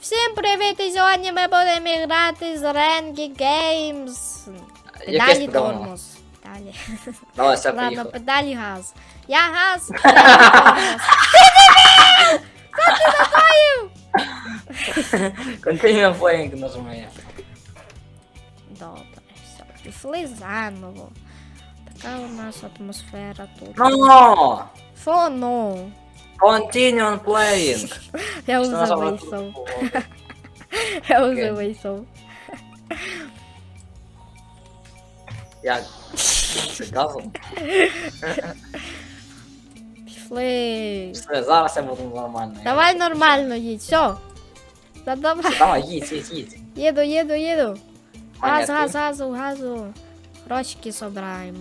Всім привіт! І сьогодні ми будемо грати з Games. Якесь Педалі тормоз. Педалі. Давай, все, Ладно, поїхали. педалі газ. Я газ, педалі тормоз. Continue playing нажимає. Добре, все, пішли заново. Така у нас атмосфера тут. Що ну? Continue on playing. Я нажала вийшов. тут? Я вже Окей. вийшов. Як? Це газом? Пішли. Все, зараз я буду нормально. Давай нормально їдь, все. Та давай. Їдь, їдь, їдь. Їду, їду, їду. Газ, Монетки. газ, газу, газу. Грошики собираємо.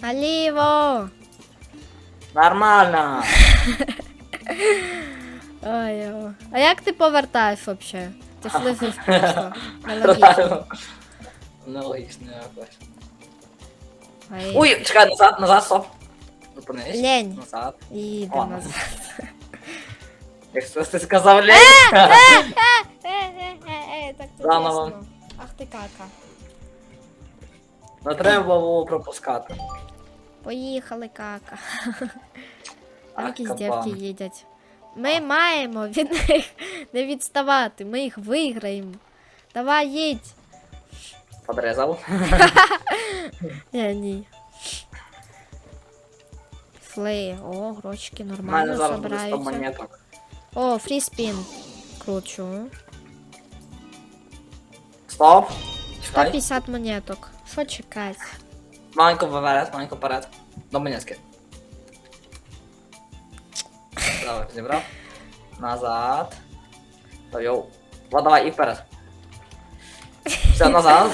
Наліво. Нормально. Ой, ой. А як ти повертаєш вообще? Ти слизиш просто. Нелогічно. Правильно. Нелогічно якось. Ой. Ой, чекай, назад, назад, стоп. Зупинись. Лень. Назад. Їду О. назад. Якщо ти сказав лень. Е, е, е, е, так ти Заново. Ах ти кака. Не треба було пропускати. Поїхали, кака. Там якісь дівки їдять. Ми маємо від них не відставати, ми їх виграємо. Давай їдь. Подрезав. Ні, ні. Флей, о, грошики нормально зараз буде 100 собираються. О, фріспін. Кручу. Стоп. 150 монеток. Що чекати? Маленько вперед, маленько вперед. До монетки. Давай, зібрав. Назад. Та йоу. Вот, давай, і вперед. Все, назад.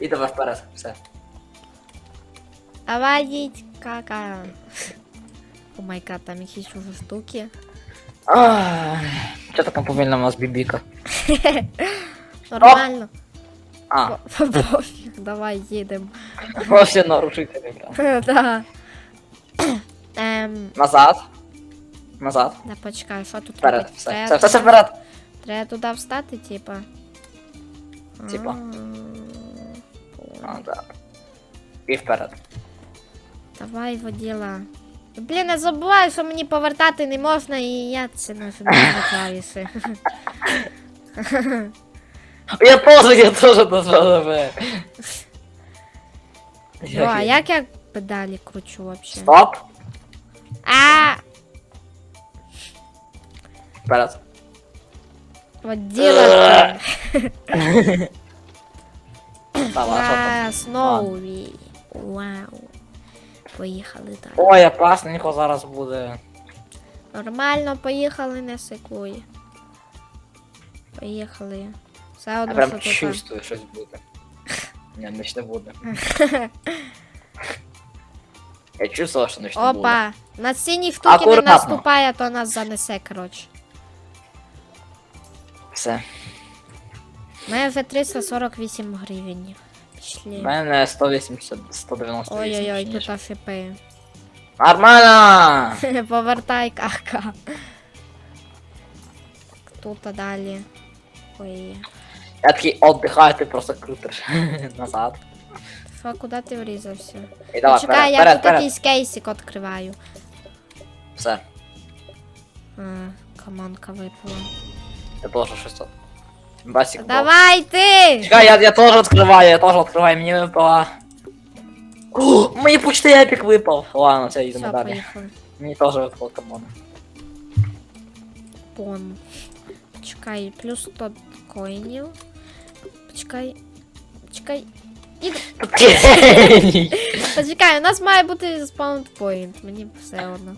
І давай вперед. Все. Давай їдь, кака. О май гад, там якісь уже штуки. Що така повільна у нас бібіка? Нормально. А, По- Пофіг, давай їдемо. вообще нарушителі. прям. Да. Ем, Назад. Назад. да почекай, що тут Вперед. робити? Все, Треба все, все, все вперед. Треба туди встати, типа. Типа. А, А, да. І вперед. Давай, воділа. Блін, не забувай, що мені повертати не можна, і я це нажимаю на клавіші. Я тоже, я тоже назвал тебе. Ну, а як я педалі кручу вообще? Стоп. А, Вперед. Давай, що там? На сноуві. Вау. Поїхали далі. Ой, опасненько зараз буде. Нормально, поїхали, не секує. Поїхали. Все Я одно, прям що тут. чувствую, щось буде. Ні, ніч не буде. Я чувствував, що ніч не буде. Опа! На сині штуки не Акуратно. наступає, то нас занесе, коротше. Все. У мене вже 348 гривень. У Пішли. мене 180, 198. Ой-ой-ой, точніше. тут афіпи. Нормально! Повертай кака. Тут далі. Ой. Я такий отдихаю, ти просто крутиш назад. Що, куди ти врізався? І давай, Чекай, вперед, я вперед, тут вперед. якийсь кейсик відкриваю. Все, А, команка випала. я теж щось тут. Басик. був. Давай ти! Чекай, я, я тоже открываю, я тоже открываю, мне выпало. О, мне почти эпик выпал. Ладно, все, идем Все, далее. поїхали. Мне тоже выпал камон. Пон. Почекай, плюс 100 коїнів. Почекай. Почекай. Почекай, у нас має бути спаунпоінт. Мені все одно.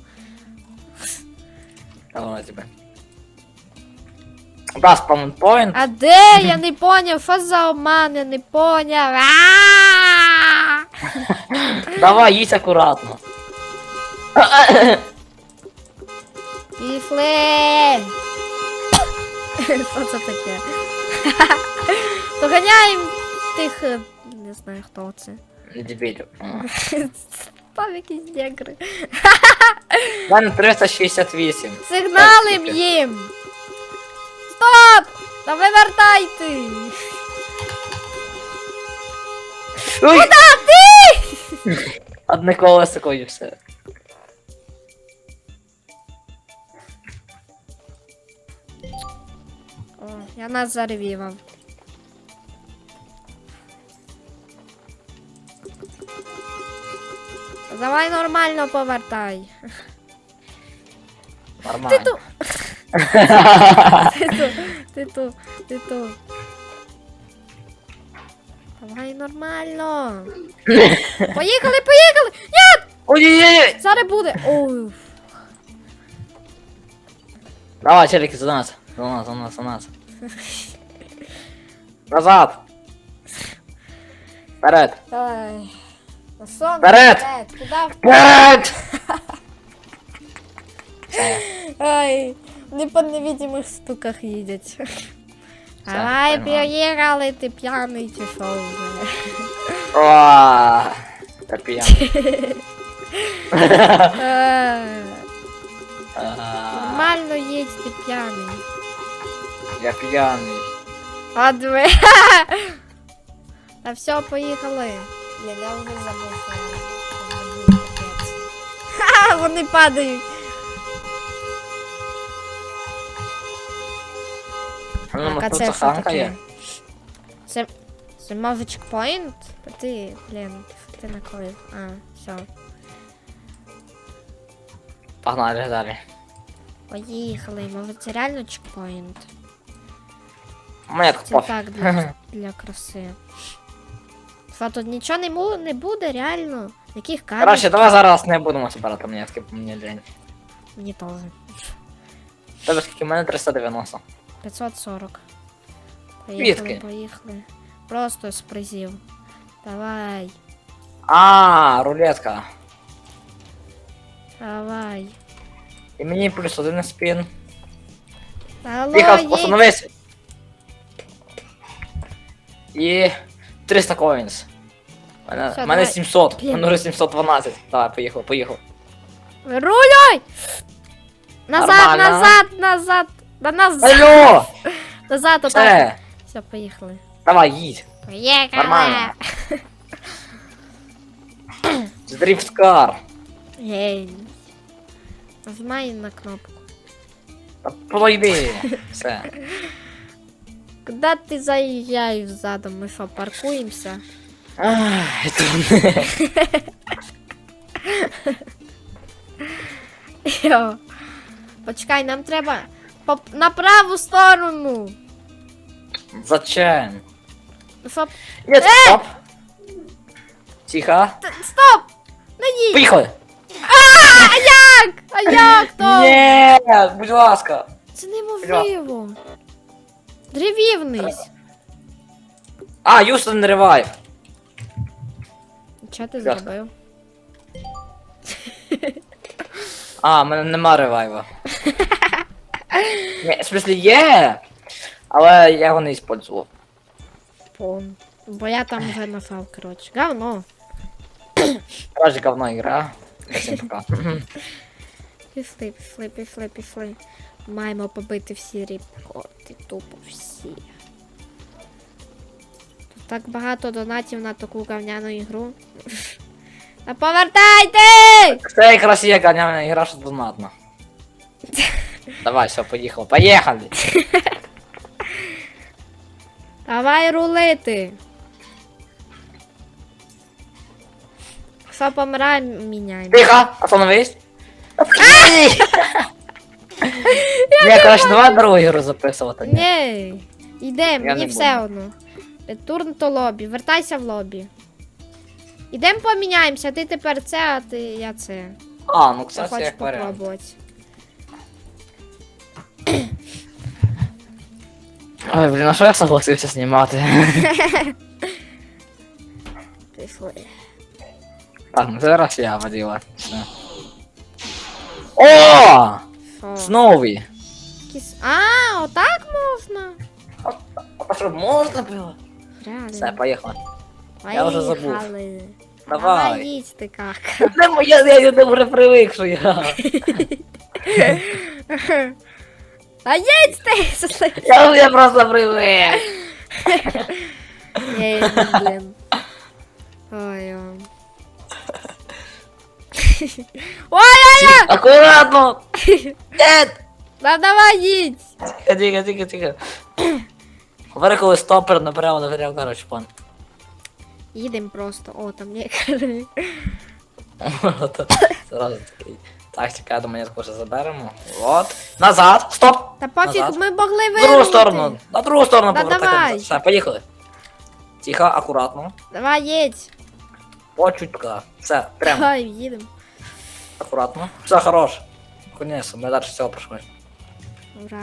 Давай тебе. Да, спаун поинт. А де? Я не поняв, що за обман, я не поняв. Давай, їсть акуратно. Пішли! Що це таке? Доганяємо тих. е, Не знаю хто це. Дебилю. там якісь негри. Мене 368. Сигнали Так, їм! Стоп! Та вивертайте! Ой! Одне колесико і все. Я нас заревівав. Давай нормально повертай. Нормально. Ти ту. Ти ту, ти ту, ти ту. Давай нормально. Поїхали, поїхали! Ні! Ой-ой-ой! Зараз буде. Ой. Давай, челики, за нас. За нас, за нас, за нас. Назад. Вперед. Давай. На сон. Вперед! Куда? Вперед! Ай, вони по невидимих стуках їдять. Давай, поймав. поїхали, ти п'яний чи що вже. О, Капіян. Е, Нормально їдь, ти п'яний. Я п'яний. А диви. Та все, поїхали. Я вже забув, що я капець. Ха, вони падають. Ну, Так, а тут це що таке? є. Це, це може чекпоінт? Та ти, блін, ти, накоїв. А, все. Погнали далі. Поїхали, може це реально чекпоінт? У мене Це пофіг. так для, для краси. Що, тут нічого не, му- не буде, реально? Яких камер? Короче, давай зараз не будемо збирати монетки, бо мені лень. Мені теж. Тебе скільки? У мене 390. 540. Поїхали, Звідки? поїхали. Просто з призів. Давай, А, рулетка. давай. І мені плюс один спін. Алло, Тихо, їдь. остановись. І 300 коїнс. У мене, Все, мене давай. 700, у Блін. мене вже 712. Давай, поїхав, поїхав. Рулюй! Назад, Нормально. назад, назад! Да назад! Алло! Назад, отак. Все, Все, поїхали. давай, їдь. Поїхали! Нормально. Дрифткар. Гей. Нажимай на кнопку. Та Пройди. Все. Куда ти заїжджаєш задом? Ми що, паркуємося? Ай, тут- Йо. Почекай, нам треба по... на праву сторону. Зачем? Ну що? Нет, стоп. Тихо. Т- Стоп! Не їдь! Поїхали. А як? А як то? Ні, будь ласка. Це неможливо. Древівнись. А, Юстон ревайв. Що ти Ясно. зробив? А, в мене нема ревайва. Ні, в смысле є, але я його не использував. Пон. Бо я там вже нажав, коротше. Говно. Короче, говно ігра. Всім пока. Пішли, пішли, пішли, пішли. Маємо побити всі рекорди, тупо всі. Тут так багато донатів на таку говняну ігру. Та повертайте! Це якраз є говняна ігра, що донатна. Давай, все, поїхали. Поїхали! Давай рулити. Що помирає, міняємо. Тихо, остановись. Я, короче, давай другу ігру записувати. Ні. Ні, йдем, Я мені не все одно. Ретурн то лобі, вертайся в лобі. Ідем поміняємося, ти тепер це, а ти я це. А, ну Я кстати, хочу як варіант. попробувати. Ой, блін, а що я согласився знімати? Пішли. Так, ну зараз я водила. Все. О! Що? Знову! Якісь- А, отак можна? А що можна було? Реально. Все, поїхали. я вже забув. Поїхали. Давай їдь ти кака. Не моя, я, я не вже привик, що я. А їдь ти. Я, я просто привик. Ей, блін. Ой, ой. Ой-ой-ой! Акуратно. Нет. Да давай їдь! Тихо, тихо, тихо, тихо. Говори, коли стопер направо, направо, короче, пан. Їдем просто. О, там лікар. Сразу такий. Так, чекай, до монетку вже заберемо. От. Назад. Стоп! Та пофіг, Назад. ми могли В другу вирвати. сторону. На другу сторону Та повертати. давай. Все, поїхали. Тихо, акуратно. Давай їдь. По чутка. Все, прямо. Давай, їдем. Акуратно. Все, хорош. Конець, ми далі всього пройшли. Ура!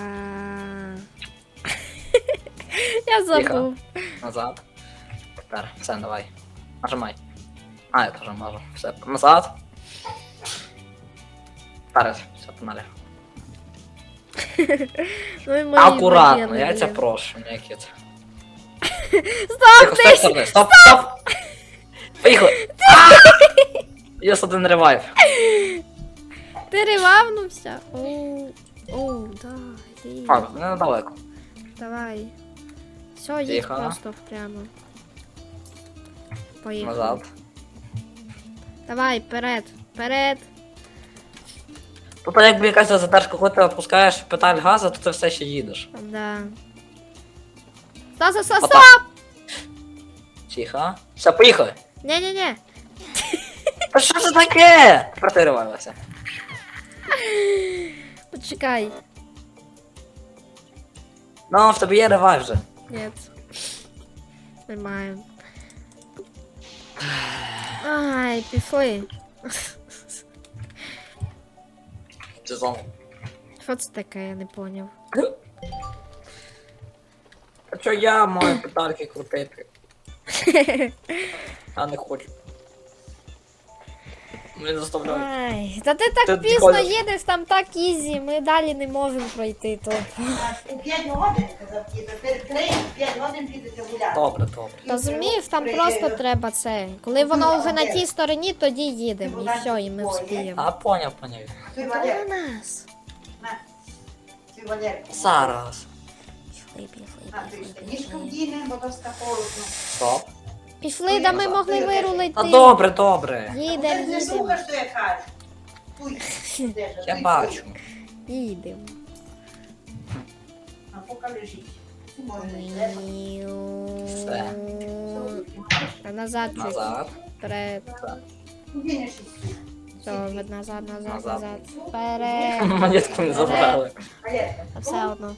Я забув. Назад. Тепер. Все, давай. Нажимай. А, я теж можу. Все, назад. Вперед. Все, погнали. Ну і Акуратно, їдемо, я тебя прошу, не кит. Стоп, Тихо, ти стоп, стоп, стоп, стоп! Поїхали! Є один ревайв. Ти ревавнувся? Оу, оу, да, їдь. А, не. Давай. Все, їдь просто прямо. Поїхали. Назад. Давай, вперед, вперед. Тут якби якась задержка, коли ти відпускаєш педаль газу, то ти все ще їдеш. Да. Стоп, стоп, стоп, Отак. стоп! Тихо. Все, поїхали. Не-не-не. Та що це таке? Тепер ти. Ну, в тебе є ревайв вже. Нет. Немає. Ай, пішли. Сезон. Що це таке, я не поняв. А чо я маю педальки крутити? Я не хочу. Мене заставляють. Ай, та ти так Ти пізно ходиш. їдеш, там так ізі, ми далі не можемо пройти тут. У 5 годин казав діда, три 5 годин підете гуляти. Добре, добре. Розумієш, там просто треба це. Коли воно вже на тій стороні, тоді їдемо. І все, і ми встаємо. А, поняв, поняв. Ти Та Валер, нас. на. Ти Валер. Зараз. Пішли, пішли, А, ти пішли, ще ніжку вдіне, бо то холодно. Стоп. Пішли, да ми могли вирулити. Та добре, добре. Їдем, Ти не їдем. слухаєш, що я кажу. Туй, де ж, Я туй, бачу. туй. Їдемо. А поки лежить. Ти можеш. Все. Та назад чуть. Назад. Вперед. Все, назад, назад, Назад. назад. Вперед. Монетку не забрали. А все одно.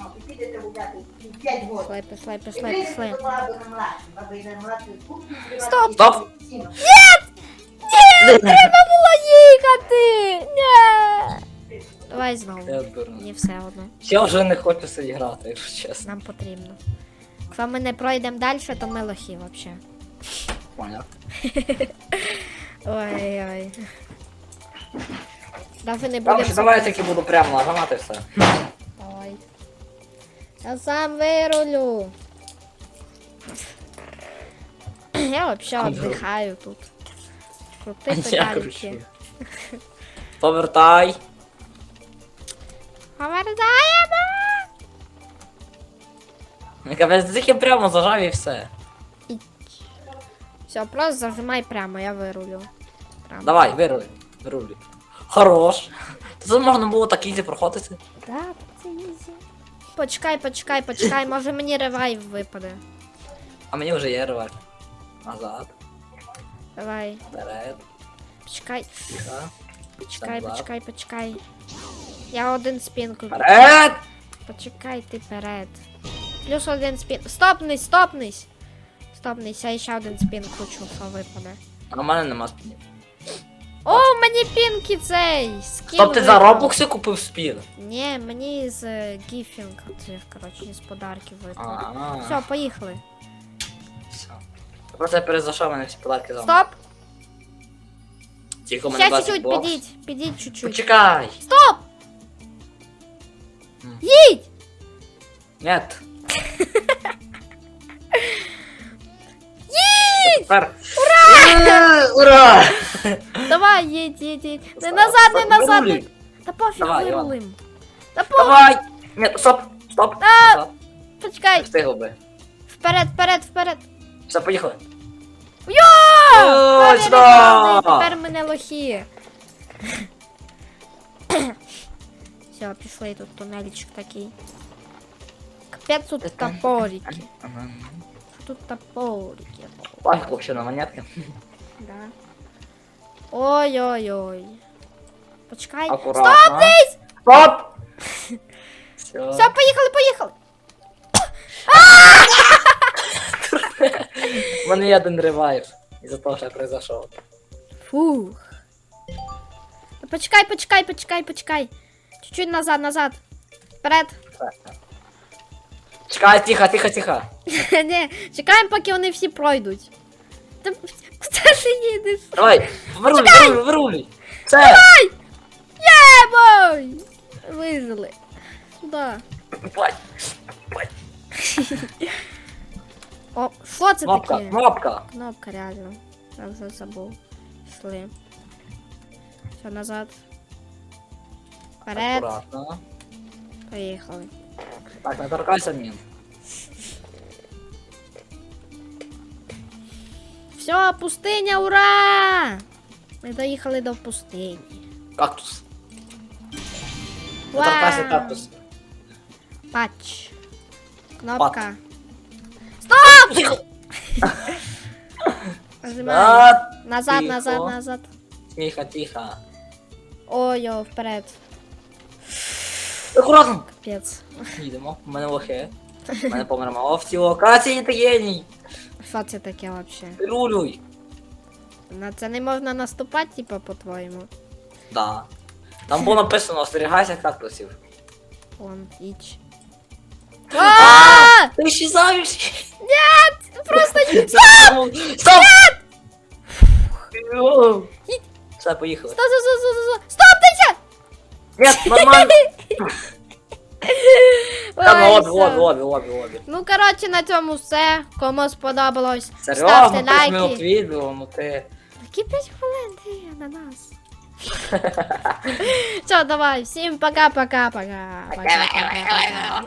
Ну, і підете гуляти. 5 годин. Пішли, пішли, пішли, пішли. до баби на младшу. Баби на младшу. тут відкривати Стоп! Стоп! сіно. Ні, треба було їхати. Ні. Давай знову. Я все одно. Я вже не хочу сидіти грати, якщо чесно. Нам потрібно. Якщо ми не пройдемо далі, то ми лохи взагалі. Поняв. Ой-ой. Даже не будемо. давай я таки буду прямо нажимати все. Я сам вирулю. Я вообще отдыхаю тут. Крути педальки. Повертай. Повертаємо! Капець, тільки прямо зажав і все. Все, просто зажимай прямо, я вирулю. Прямо. Давай, вируй. Вируй. Хорош. Це можна було так ізі проходити. Да, це ізі. Почекай, почекай, почекай, може мені ревайв випаде. А мені вже є ревайв. Назад, Давай, вперед, почекай, тихо. почекай, Назад. почекай, почекай. Я один спінку. Вперед! Почекай ти перед. Плюс один спін. Стопнись, стопнись! Стопнись, я ще один спін кручу, що випаде. А у мене нема спінів. О, мені пінки цей! Скін Стоп, ти за випав. робокси купив спін? Ні, мені з е, гіфінг, цих, коротше, з подарків випало. А, Все, поїхали. все. Просто я перезайшов мене всі подарки за мною. Стоп! Тихо, у мене Ще 20 чуть-чуть, бокс. підіть, підіть чуть-чуть. Почекай. Стоп! М. Їдь! Нет. Їдь! Тепер. Ура! Давай, їдь, їдь, їдь. Не назад, не назад. не-. Та пофіг, Давай, Іван. вирулим. Та пофіг, Давай! Ні, стоп, стоп. А! Назад. Почекай. встигли би. Вперед, вперед, вперед. Все, поїхали. Йо! О, Пане сюди! Ренальди, Тепер мене лохи. Все, пішли тут тунельчик такий. Капець тут топорики. Тут топорики. Пафік вообще на монетки. Да. Ой-ой-ой. Почекай. Акуратно. Стоп, десь! Стоп! Все. Все, поїхали, поїхали. У мене є один ревайв. Із-за того, що произошов. Фух. Почекай, почекай, почекай, почекай. Чуть-чуть назад, назад. Вперед. Чекай, тихо, тихо, тихо. Ні, чекаємо, поки вони всі пройдуть. Та куди ти їдеш? Давай, вирулюй, вирулюй, вирулюй. Все. Єбой! Вижили. Сюди. Бать. Бать. О, що це Кнопка, таке? кнопка. Кнопка, реально. Я вже забув. Пішли. Все, назад. Вперед. Акуратно. Поїхали. Так, не торкайся мін. Все, пустиня, ура! Ми доїхали до пустині. Кактус. Не торкайся кактус. Патч. Кнопка. Нажимай. Назад, назад, назад. Тихо, тихо. Ой, о, вперед. Акуратно. Капець. Їдемо, у мене лохи. У мене померма. О, в локації ти геній. Що це таке взагалі? Вирулюй. На це не можна наступати, типа, по-твоєму. Да. Там було написано, остерігайся кактусів. Вон, іч. Ти щезаєш. Нет! Просто Стоп! Стоп! Все, поїхали. Стоп, стоп, стоп, стоп, стоп! Стоп, Нет, нормально. Там ну от, от, от, от, лобі. Ну, коротше, на цьому все. Кому сподобалось, Серйозно, ставте 5 минут лайки. відео, ну ти... Які 5 хвилин ти на нас. Все, давай, всім пока-пока-пока. Пока-пока-пока.